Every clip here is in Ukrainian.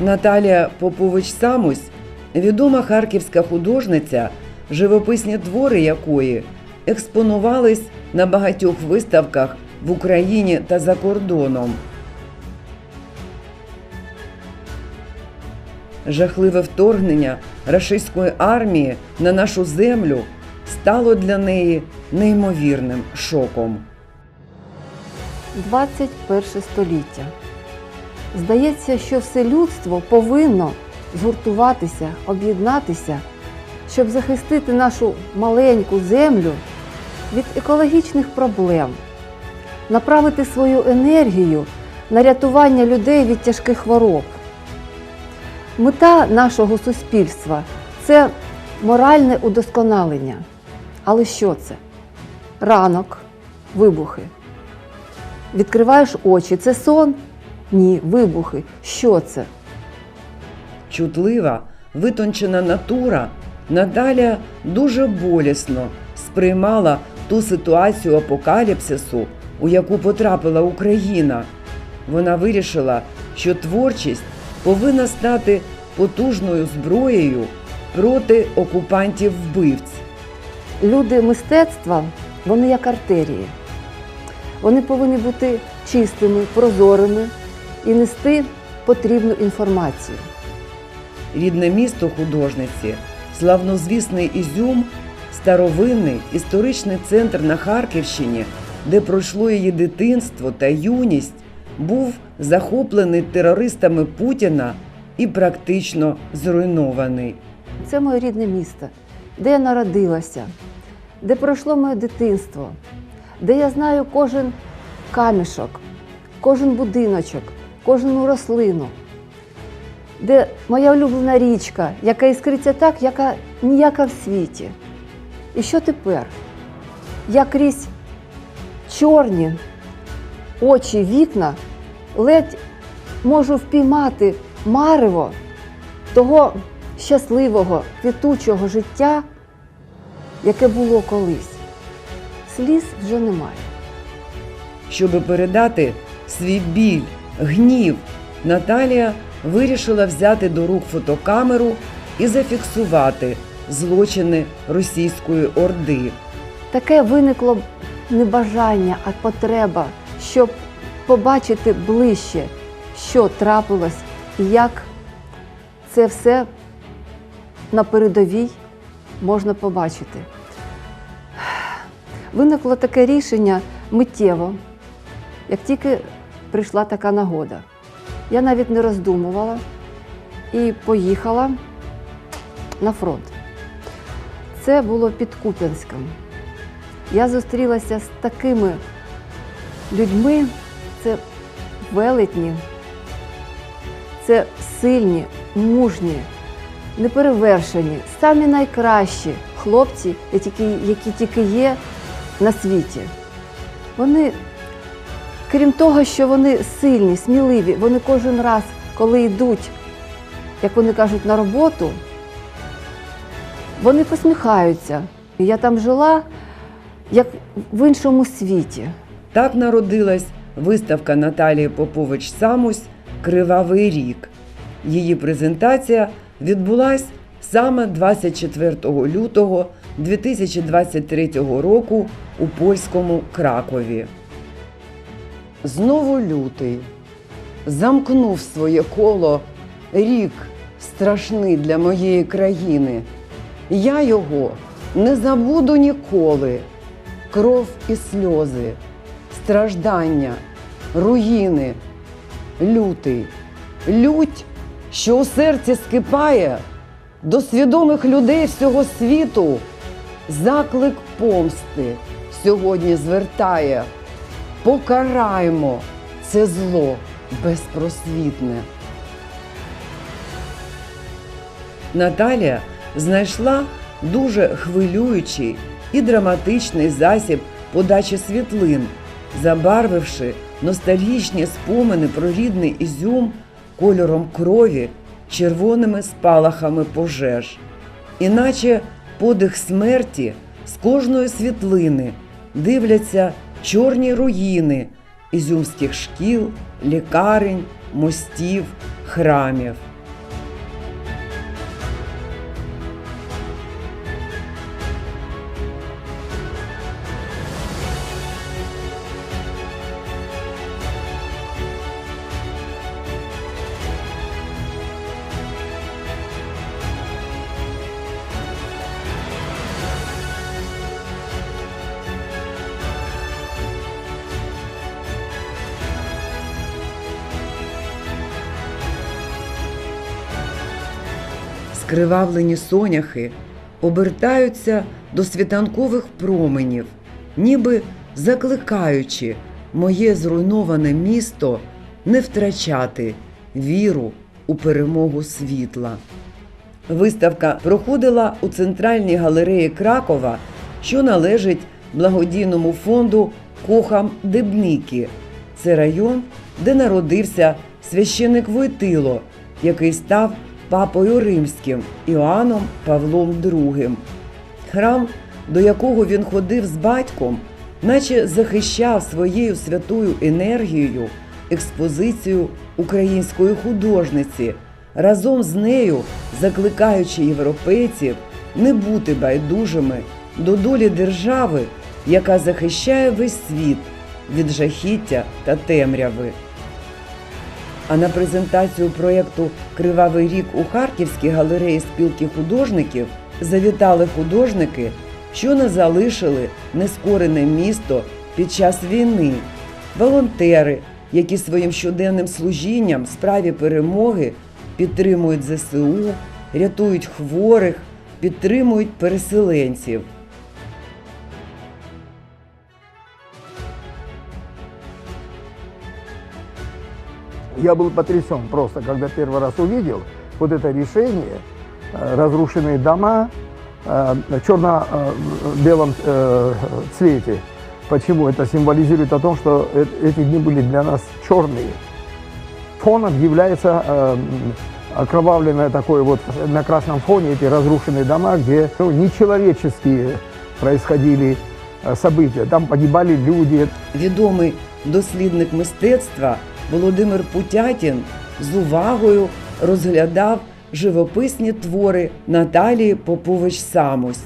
Наталія Попович Самусь відома харківська художниця, живописні твори якої експонувались на багатьох виставках в Україні та за кордоном. Жахливе вторгнення рашистської армії на нашу землю стало для неї неймовірним шоком. 21 століття. Здається, що все людство повинно згуртуватися, об'єднатися, щоб захистити нашу маленьку землю від екологічних проблем, направити свою енергію на рятування людей від тяжких хвороб. Мета нашого суспільства це моральне удосконалення. Але що це? Ранок, вибухи. Відкриваєш очі. Це сон? Ні, вибухи. Що це? Чутлива, витончена натура Наталя дуже болісно сприймала ту ситуацію апокаліпсису, у яку потрапила Україна. Вона вирішила, що творчість повинна стати потужною зброєю проти окупантів вбивць. Люди мистецтва, вони як артерії. Вони повинні бути чистими, прозорими і нести потрібну інформацію. Рідне місто художниці, славнозвісний Ізюм, старовинний історичний центр на Харківщині, де пройшло її дитинство та юність, був захоплений терористами Путіна і практично зруйнований. Це моє рідне місто, де я народилася, де пройшло моє дитинство, де я знаю кожен камішок, кожен будиночок, кожну рослину, де моя улюблена річка, яка іскриться так, яка ніяка в світі. І що тепер? Я крізь чорні очі вікна ледь можу впіймати марево того щасливого, квітучого життя, яке було колись. Сліз вже немає. Щоби передати свій біль, гнів, Наталія вирішила взяти до рук фотокамеру і зафіксувати злочини російської орди. Таке виникло не бажання, а потреба, щоб побачити ближче, що трапилось і як це все на передовій можна побачити. Виникло таке рішення миттєво, як тільки прийшла така нагода. Я навіть не роздумувала і поїхала на фронт. Це було під Куп'янськом. Я зустрілася з такими людьми, це велетні, це сильні, мужні, неперевершені, самі найкращі хлопці, які, тільки є на світі. Вони, крім того, що вони сильні, сміливі, вони кожен раз, коли йдуть, як вони кажуть, на роботу, вони посміхаються. Я там жила як в іншому світі. Так народилась виставка Наталії Попович Самусь Кривавий рік. Її презентація відбулась саме 24 лютого 2023 року у польському Кракові. Знову лютий замкнув своє коло рік страшний для моєї країни. Я його не забуду ніколи. Кров і сльози, страждання, руїни, лютий, лють, що у серці скипає до свідомих людей всього світу, заклик помсти сьогодні звертає. Покараймо це зло безпросвітне. Наталія знайшла дуже хвилюючий і драматичний засіб подачі світлин, забарвивши ностальгічні спомини про рідний Ізюм кольором крові, червоними спалахами пожеж. Іначе подих смерті з кожної світлини дивляться чорні руїни ізюмських шкіл, лікарень, мостів, храмів. Скривавлені соняхи обертаються до світанкових променів, ніби закликаючи моє зруйноване місто не втрачати віру у перемогу світла. Виставка проходила у центральній галереї Кракова, що належить благодійному фонду Кохам Дебніки. Це район, де народився священик Войтило, який став папою римським Іоанном Павлом II. Храм, до якого він ходив з батьком, наче захищав своєю святою енергією експозицію української художниці, разом з нею закликаючи європейців не бути байдужими до долі держави, яка захищає весь світ від жахіття та темряви. А на презентацію проєкту Кривавий рік у Харківській галереї спілки художників завітали художники, що не залишили нескорене місто під час війни, волонтери, які своїм щоденним служінням справі перемоги підтримують ЗСУ, рятують хворих, підтримують переселенців. Я был потрясен просто, когда первый раз увидел вот это решение, э, разрушенные дома э, в черно-белом э, цвете. Почему? Это символизирует о том, что э- эти дни были для нас черные. Фоном является э, окровавленное такое вот на красном фоне эти разрушенные дома, где ну, нечеловеческие происходили э, события. Там погибали люди, Відомий дослідник мистецтва Володимир Путятін з увагою розглядав живописні твори Наталії Попович Самось.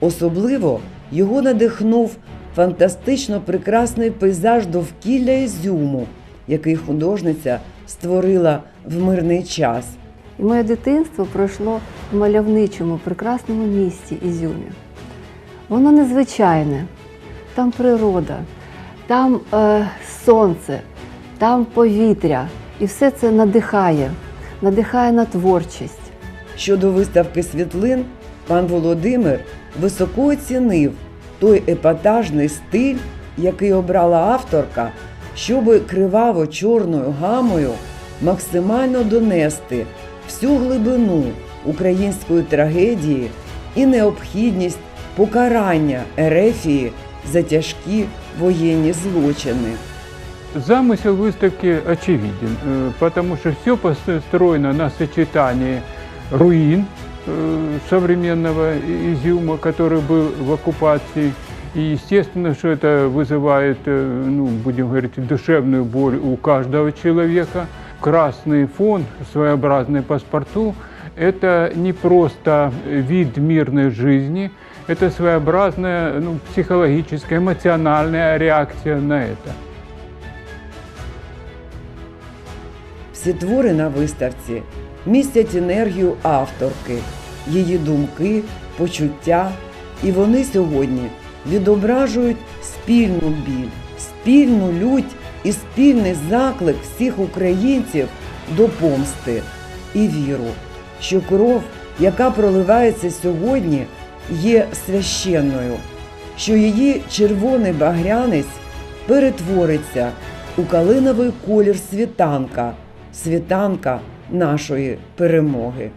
Особливо його надихнув фантастично прекрасний пейзаж довкілля Ізюму, який художниця створила в мирний час. Моє дитинство пройшло в мальовничому, прекрасному місті Ізюмі. Воно незвичайне, там природа, там е, сонце, там повітря. І все це надихає, надихає на творчість. Щодо виставки світлин, пан Володимир високо оцінив той епатажний стиль, який обрала авторка, щоби криваво-чорною гамою максимально донести всю глибину української трагедії і необхідність покарання Ерефії за тяжкі воєнні злочини. Замысел выставки очевиден, э, потому что все построено на сочетании руин э, современного Изюма, который был в оккупации. И естественно, что это вызывает, э, ну, будем говорить, душевную боль у каждого человека. Красный фон, своеобразный паспорту, это не просто вид мирной жизни, это своеобразная ну, психологическая, эмоциональная реакция на это. Всі твори на виставці містять енергію авторки, її думки, почуття, і вони сьогодні відображують спільну біль, спільну лють і спільний заклик всіх українців до помсти і віру, що кров, яка проливається сьогодні, є священною, що її червоний багрянець перетвориться у калиновий колір світанка, світанка нашої перемоги.